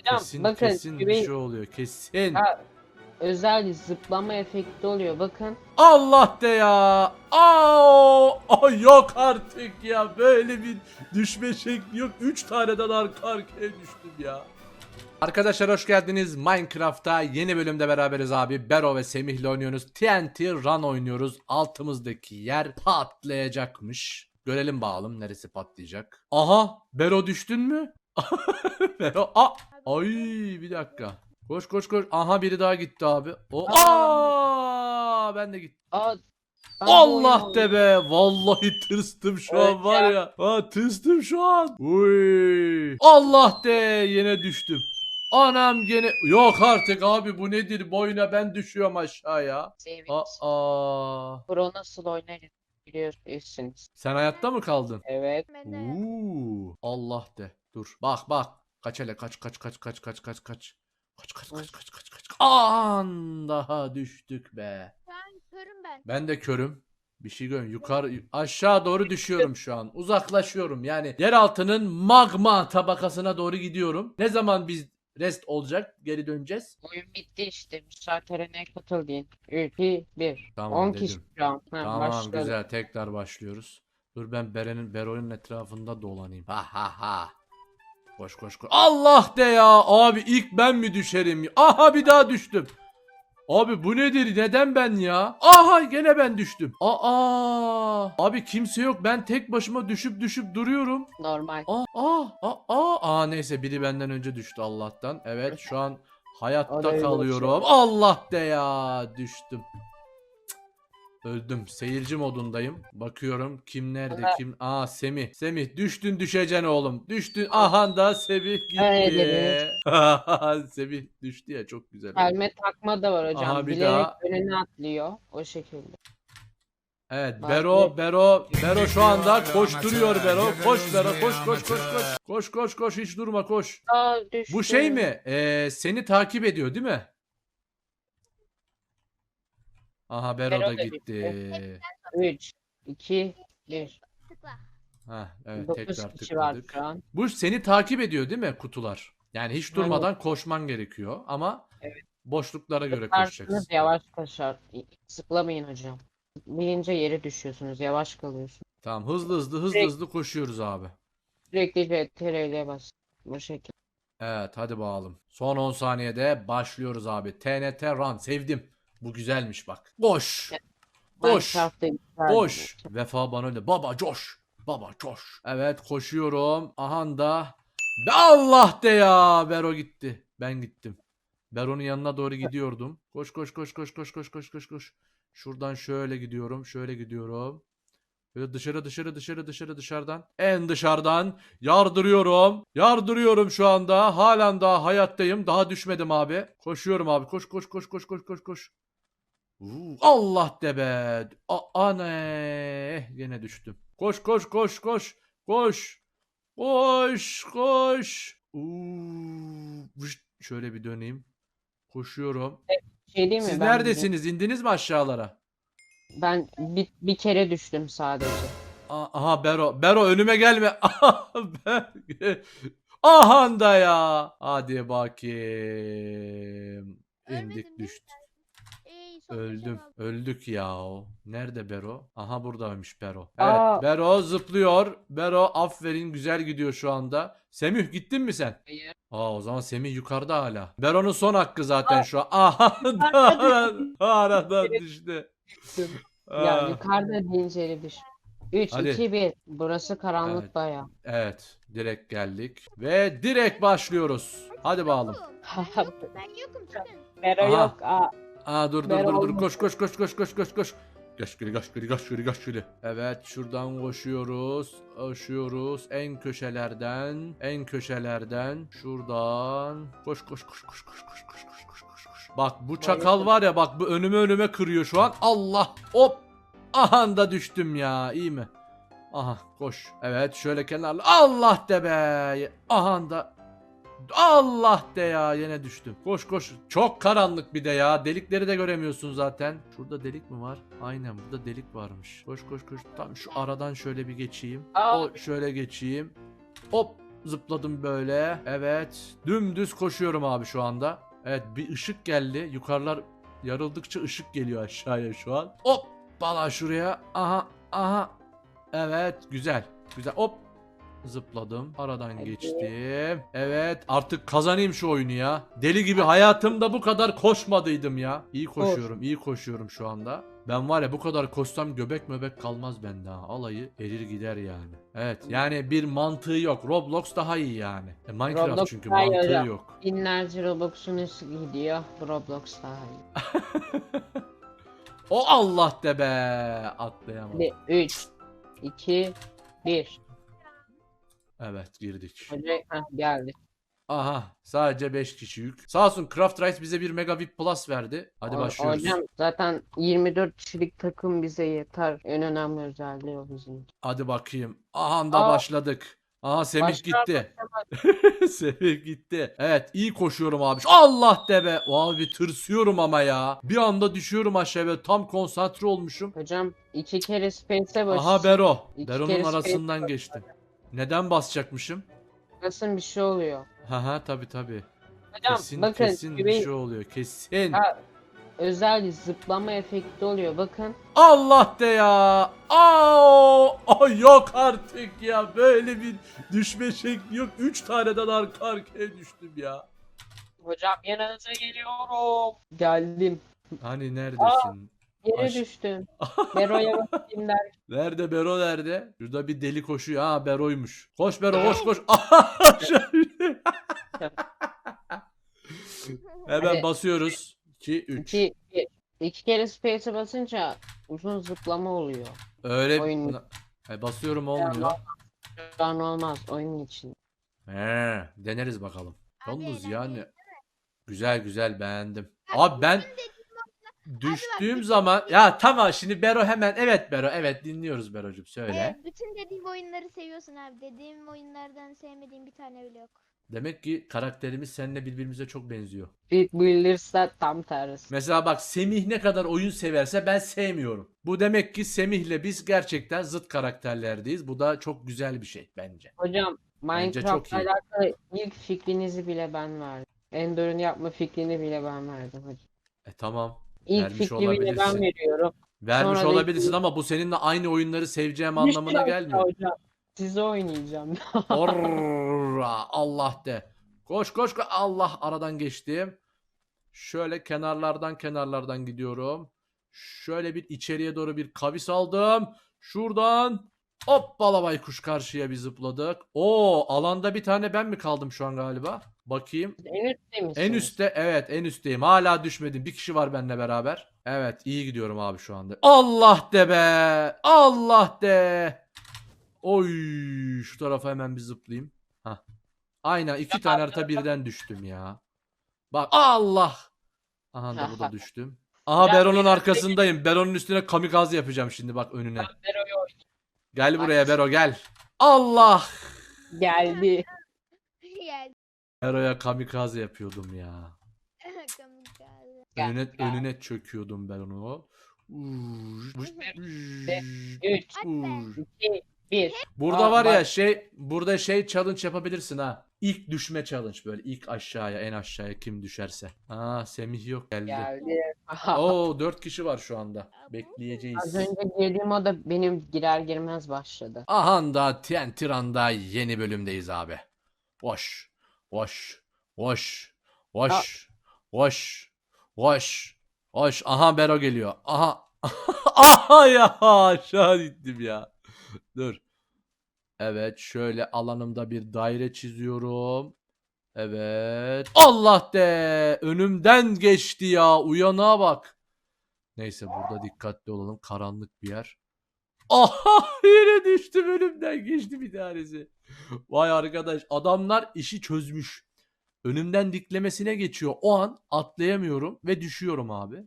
Hocam kesin bakın kesin bir şey oluyor. Kesin. Ha, özel zıplama efekti oluyor bakın. Allah de ya. Aa, Ay yok artık ya. Böyle bir düşme şekli yok. 3 taneden arka arkaya düştüm ya. Arkadaşlar hoş geldiniz. Minecraft'ta yeni bölümde beraberiz abi. Bero ve Semih'le oynuyoruz. TNT Run oynuyoruz. Altımızdaki yer patlayacakmış. Görelim bakalım neresi patlayacak. Aha Bero düştün mü? Bero a Ay bir dakika. Koş koş koş. Aha biri daha gitti abi. O aa ben de gittim. Aa, ben Allah de be. Vallahi tırstım şu Evet an var ya. Ha tırstım şu an. Uy. Allah de yine düştüm. Anam gene yok artık abi bu nedir boyuna ben düşüyorum aşağıya. Seviniz. Aa. Pro nasıl oynarız biliyorsunuz. Sen hayatta mı kaldın? Evet. Uuu. Allah de. Dur. Bak bak. Kaç hele kaç kaç kaç kaç kaç kaç kaç. Kaç kaç kaç kaç kaç kaç. An daha düştük be. Ben körüm ben. Ben de körüm. Bir şey görüyorum. Yukarı aşağı doğru düşüyorum şu an. Uzaklaşıyorum. Yani yeraltının magma tabakasına doğru gidiyorum. Ne zaman biz rest olacak? Geri döneceğiz. Oyun bitti işte. Müsaadeneye katıl. 3, 2, 1. Tamam 10 dedim. kişi şu an. Ha, Tamam başladı. güzel. Tekrar başlıyoruz. Dur ben Beren'in Bero'nun etrafında dolanayım. Ha ha ha. Koş koş koş. Allah de ya. Abi ilk ben mi düşerim? ya? Aha bir daha düştüm. Abi bu nedir? Neden ben ya? Aha gene ben düştüm. Aa! Abi kimse yok. Ben tek başıma düşüp düşüp duruyorum. Normal. Aa, aa, aa, aa, aa neyse biri benden önce düştü Allah'tan. Evet şu an hayatta kalıyorum. Allah de ya düştüm. Öldüm. Seyirci modundayım. Bakıyorum kim nerede Allah. kim. Aa Semih. Semih düştün düşeceksin oğlum. Düştün. Aha da Semih gitti. Semih düştü ya çok güzel. Helmet takma da var hocam. Aha, bir Bilerek daha. önüne atlıyor. O şekilde. Evet Bero Bero Bero şu anda koşturuyor Bero. Koş Bero koş koş koş koş. Koş koş koş hiç durma koş. Aa düştü. Bu şey mi? Ee, seni takip ediyor değil mi? Aha Bero Bero da da gitti. 3, 2, 1. Tıkla. Ha evet 9 tekrar kişi var tıkladık. şu an. Bu seni takip ediyor değil mi kutular? Yani hiç durmadan koşman gerekiyor ama Evet. boşluklara göre koşacaksın. yavaş koşar. Zıplamayın hocam. Bilince yere düşüyorsunuz. Yavaş kalıyorsunuz. Tamam hızlı hızlı hızlı Direkt- hızlı koşuyoruz abi. Sürekli CTRL'ye bas. Bu şekilde. Evet hadi bakalım. Son 10 saniyede başlıyoruz abi. TNT Run sevdim. Bu güzelmiş bak. Minecraft'ta güzel Koş. Vefa bana öyle. Baba coş. Baba coş. Evet koşuyorum. Aha da. Be Allah de ya. Bero gitti. Ben gittim. Bero'nun yanına doğru gidiyordum. Koş koş koş koş koş koş koş koş koş. Şuradan şöyle gidiyorum. Şöyle gidiyorum. Böyle dışarı dışarı dışarı dışarı dışarıdan. En dışarıdan yardırıyorum. Yardırıyorum şu anda. Halen daha hayattayım. Daha düşmedim abi. Koşuyorum abi. Koş koş koş koş koş koş koş. Allah de be. A ane. Yine düştüm. Koş koş koş koş. Koş. Koş koş. Uuu. Şöyle bir döneyim. Koşuyorum. Şey değil mi? Siz Ben neredesiniz? İndiniz mi aşağılara? bir- Ben bir, bir kere düştüm sadece. Aha Bero. Bero önüme gelme. Aha, ben- Aha da ya. Hadi bakayım. İndik düştük. Öldüm. Öldük ya. Nerede Bero? Aha buradaymış Bero. Evet. Aa. Bero zıplıyor. Bero aferin güzel gidiyor şu anda. Semih gittin mi sen? Hayır. Aa o zaman Semih yukarıda hala. Bero'nun son hakkı zaten şu an. Aha da Yukarıda aradan düştü. Ya Aa. yukarıda deyince düş. 3, Hadi. 2, 1. Burası karanlık Evet. baya. Evet. Direkt geldik. Ve direkt başlıyoruz. Hadi bakalım. Ben yokum. Ben yokum çıkın. Mero Aha. yok. Aa, Aa dur dur dur dur koş koş koş koş koş koş koş. Gaşkili gaşkili gaşkili gaşkili. Evet şuradan koşuyoruz. Koşuyoruz. En köşelerden. En köşelerden. Şuradan. Koş koş koş koş koş koş koş koş koş koş koş. Bak bu çakal var ya bak bu önüme önüme kırıyor şu an. Allah. Hop. Aha da düştüm ya. İyi mi? Aha koş. Evet şöyle kenarla. Allah de be. Aha da Allah de ya yine düştüm. Koş koş. Çok karanlık bir de ya. Delikleri de göremiyorsun zaten. Şurada delik mi var? Aynen burada delik varmış. Koş koş koş. Tam şu aradan şöyle bir geçeyim. Aa. O şöyle geçeyim. Hop. zıpladım böyle. Evet. Dümdüz koşuyorum abi şu anda. Evet bir ışık geldi. Yukarılar yarıldıkça ışık geliyor aşağıya şu an. Hop bala şuraya. Aha aha. Evet güzel. Güzel. Hop Zıpladım. Aradan geçtim. Evet. Artık kazanayım şu oyunu ya. Deli gibi hayatımda bu kadar koşmadıydım ya. İyi koşuyorum. iyi koşuyorum şu anda. Ben var ya bu kadar koşsam göbek möbek kalmaz bende ha. Alayı erir gider yani. Evet. Yani bir mantığı yok. Roblox daha iyi yani. E, Minecraft Roblox çünkü daha iyi mantığı hocam. yok. Binlerce Robux'un üstü gidiyor. Roblox daha iyi. O Allah de be. Atlayamadım. 3, 2, 1. Evet girdik. Hoca heh, geldi. Aha sadece 5 kişi yük. Sağ olsun Craft Rice bize bir Mega VIP Plus verdi. Hadi O- başlıyoruz. Hocam zaten 24 kişilik takım bize yeter. En önemli özelliği o bizim. Hadi bakayım. Aha da Aa. başladık. Aha Semih Başlar gitti. Semih gitti. Evet iyi koşuyorum abi. Allah de be. Abi tırsıyorum ama ya. Bir anda düşüyorum aşağıya. Tam konsantre olmuşum. Hocam iki kere space'e bas. Aha Bero. İki Bero'nun kere arasından geçtim. Neden basacakmışım? Basın bir şey oluyor. Haha tabi tabi. Hocam Kesin bakın kesin bir şey oluyor. Kesin. Ha, özel zıplama efekti oluyor. Bakın. Allah de ya. Aa, Ay yok artık ya. Böyle bir düşme şekli yok. 3 taneden arka arkaya düştüm ya. Hocam yanınıza geliyorum. Geldim. Hani neredesin? Yere Aş- düştüm. Bero'ya bakayım der. Nerede Bero nerede? Şurada bir deli koşuyor. Ha Bero'ymuş. Koş Bero koş koş. Hemen Hadi. basıyoruz. 2 3. İki. İki kere space'e basınca uzun zıplama oluyor. Öyle Oyun- E, basıyorum olmuyor. Şu an olmaz oyun için. He, deneriz bakalım. Yalnız yani güzel güzel beğendim. Abi Abi ben düştüğüm zaman ya tamam şimdi Bero hemen evet Bero evet dinliyoruz Bero'cum söyle. Evet, bütün dediğim oyunları seviyorsun abi. Dediğim oyunlardan sevmediğim bir tane bile yok. Demek ki karakterimiz seninle birbirimize çok benziyor. Big Builders'da tam tersi. Mesela bak Semih ne kadar oyun severse ben sevmiyorum. Bu demek ki Semih'le biz gerçekten zıt karakterlerdeyiz. Bu da çok güzel bir şey bence. Hocam Bence çok Minecraft'la iyi. alakalı ilk fikrinizi bile ben verdim. Ender'ın yapma fikrini bile ben verdim hocam. E tamam. İlk Vermiş fikri bile ben olabilirsin. veriyorum. Vermiş Sonra da olabilirsin ama bu seninle aynı oyunları seveceğim anlamına şey gelmiyor. Hocam size oynayacağım. Orra, Allah de. Koş koş koş. Allah aradan geçtim. Şöyle kenarlardan kenarlardan gidiyorum. Şöyle bir içeriye doğru bir kavis aldım. Şuradan hoppala baykuş karşıya bir zıpladık. Oo alanda bir tane ben mi kaldım şu an galiba? Bakayım. en üstte misiniz? En üstte evet en üstteyim. Hala düşmedim. Bir kişi var benimle beraber. Evet iyi gidiyorum abi şu anda. Allah de be. Allah de. Oy şu tarafa hemen bir zıplayayım. Hah. Aynen iki tane harita birden düştüm ya. Bak Allah. Aha da bu da düştüm. Aha Bero'nun arkasındayım. Bero'nun üstüne kamikaze yapacağım şimdi bak önüne. Gel buraya Bero gel. Allah. Geldi. Yani Bero'ya kamikaze yapıyordum ya. Gel, Önüne, gel. önüne çöküyordum ben onu. Uş, Üç, uş. iki, bir. Burada Aa, var ya bak. şey burada şey challenge yapabilirsin ha. İlk düşme challenge böyle ilk aşağıya en aşağıya kim düşerse. Aa Semih yok geldi. Geldi. Oo 4 kişi var şu anda. Az Bekleyeceğiz. önce girdiğim oda benim girer girmez başladı. Aha da Tiran'da yeni bölümdeyiz abi. Hoş. Hoş. Hoş. Hoş. Hoş. Hoş. Hoş. Aha Bero geliyor. Aha. Aha ya aşağı gittim ya. Dur. Evet şöyle alanımda bir daire çiziyorum. Evet. Allah de önümden geçti ya. Uyanığa bak. Neyse burada dikkatli olalım. Karanlık bir yer. Aha yine düştüm önümden geçti bir tanesi. Vay arkadaş adamlar işi çözmüş. Önümden diklemesine geçiyor. O an atlayamıyorum ve düşüyorum abi.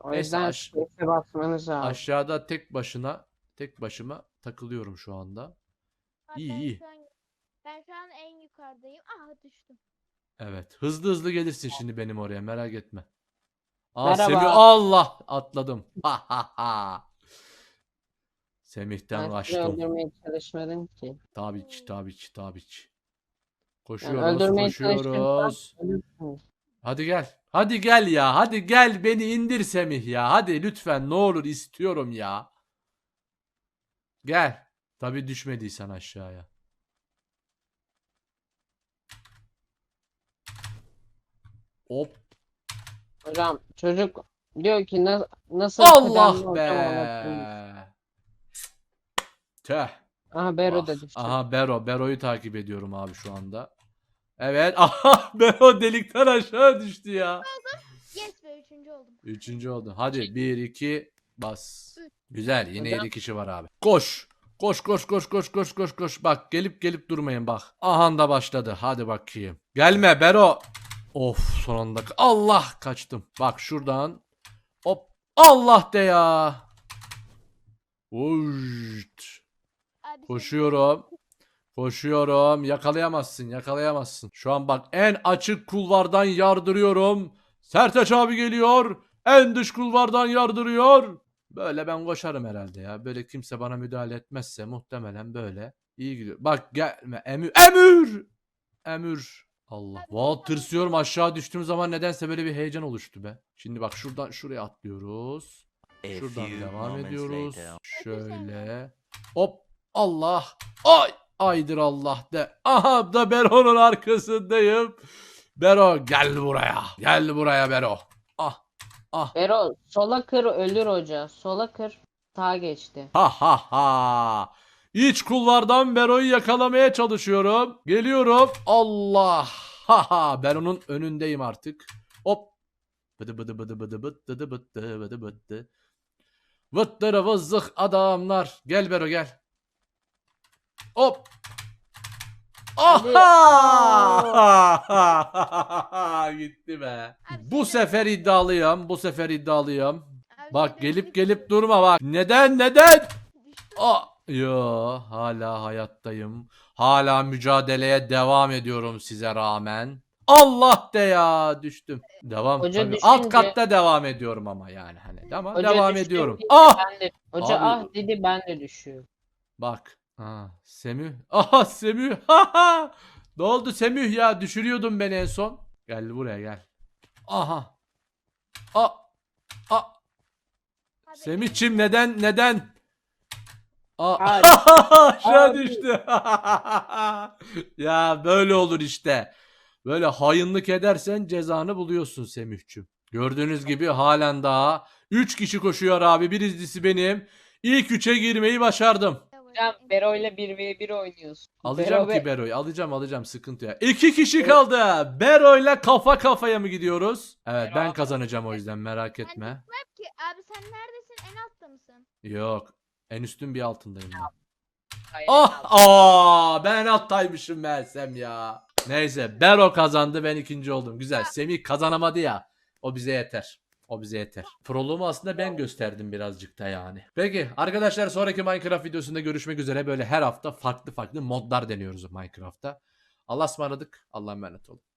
O Neyse, yüzden aş- space'e basmanız lazım. Aşağıda tek başına tek başıma takılıyorum şu anda. Abi İyi, ben iyi. Şu an, ben şu an en yukarıdayım. Aha düştüm. Evet. Hızlı hızlı gelirsin şimdi benim oraya merak etme. Aa Merhaba. Semih Allah atladım. Ha ha ha. Semih'ten sizi kaçtım. öldürmeye çalışmadım ki. Tabii ki tabii ki. Koşuyoruz, öldürmeye koşuyoruz. Hadi gel. Hadi gel ya. Hadi gel beni indir Semih ya. Hadi lütfen ne olur istiyorum ya. Gel. Tabi düşmediysen aşağıya. Hop. Hocam çocuk diyor ki na- nasıl Allah kıdemli hocam anlatayım. Tüh. Aha Bero Ah, düştü. Aha Bero. Bero'yu takip ediyorum abi şu anda. Evet. Aha Bero delikten aşağı düştü ya. Yes be üçüncü oldum. Üçüncü oldu. Hadi bir iki bas. Güzel yine Hocam. yedi kişi var abi. Koş. Koş koş koş koş koş koş koş. Bak gelip gelip durmayın bak. Aha da başladı. Hadi bakayım. Gelme Bero. Of son anda. Allah kaçtım. Bak şuradan. Hop. Allah de ya. Uyt. Koşuyorum. Koşuyorum. Yakalayamazsın. Yakalayamazsın. Şu an bak en açık kulvardan yardırıyorum. Sertaç abi geliyor. En dış kulvardan yardırıyor. Böyle ben koşarım herhalde ya. Böyle kimse bana müdahale etmezse muhtemelen böyle. iyi gidiyor. Bak gelme. Emür. Emür. Emür. Allah. Vallahi tırsıyorum aşağı düştüğüm zaman nedense böyle bir heyecan oluştu be. Şimdi bak şuradan şuraya atlıyoruz. Şuradan devam ediyoruz. Şöyle. Hop. Allah. Ay. Aydır Allah de. Aha da Bero'nun arkasındayım. Bero gel buraya. Gel buraya Bero. Ah. Ah. Bero sola kır ölür hoca. Sola kır. Sağa geçti. Ha ha ha. İç kulvardan Bero'yu yakalamaya çalışıyorum. Geliyorum. Allah. Ha ha. Bero'nun önündeyim artık. Hop. Bıdı bıdı bıdı bıdı bıdı bıdı bıdı bıdı. Vıttırı vızzık adamlar. Gel Bero gel. Hop. Aha! Gitti be. Bu sefer iddialıyım. Bu sefer iddialıyım. Bak gelip gelip durma bak. Neden neden? Aa, yo hala hayattayım. Hala mücadeleye devam ediyorum size rağmen. Allah de ya düştüm. Devam Hoca tabii. Alt düşünce- katta devam ediyorum ama yani hani ama Hoca devam ediyorum. dedi, Ah Ben de, hoca Abi- ah dedi ben de düşüyorum. bak. Ha, Semih. Aha Semih. Haha. ne oldu Semih ya düşürüyordun beni en son. Gel buraya gel. Aha. A. A. Semihçim neden neden? Aa, Abi. aşağı düştü. ya böyle olur işte. Böyle hayınlık edersen cezanı buluyorsun Semihçim. Gördüğünüz gibi halen daha 3 kişi koşuyor abi. Bir izlisi benim. İlk 3'e girmeyi başardım. Hocam Bero ile 1v1 oynuyorsun. Alacağım Bero ki ve- Bero'yu. Alacağım alacağım sıkıntı ya. İki kişi kaldı. Bero'yla kafa kafaya mı gidiyoruz? Evet ben kazanacağım o yüzden merak etme. Ki, abi sen neredesin? En altta mısın? Yok. En üstün bir altındayım ben. Hayır, Ah! Aa, ben alttaymışım meğersem ya. Neyse Bero kazandı ben ikinci oldum. Güzel. Semih kazanamadı ya. O bize yeter. O bize yeter. Proluğumu aslında ben gösterdim birazcık da yani. Peki arkadaşlar sonraki Minecraft videosunda görüşmek üzere. Böyle her hafta farklı farklı modlar deniyoruz Minecraft'ta. Allah'a ısmarladık. Allah'a emanet olun.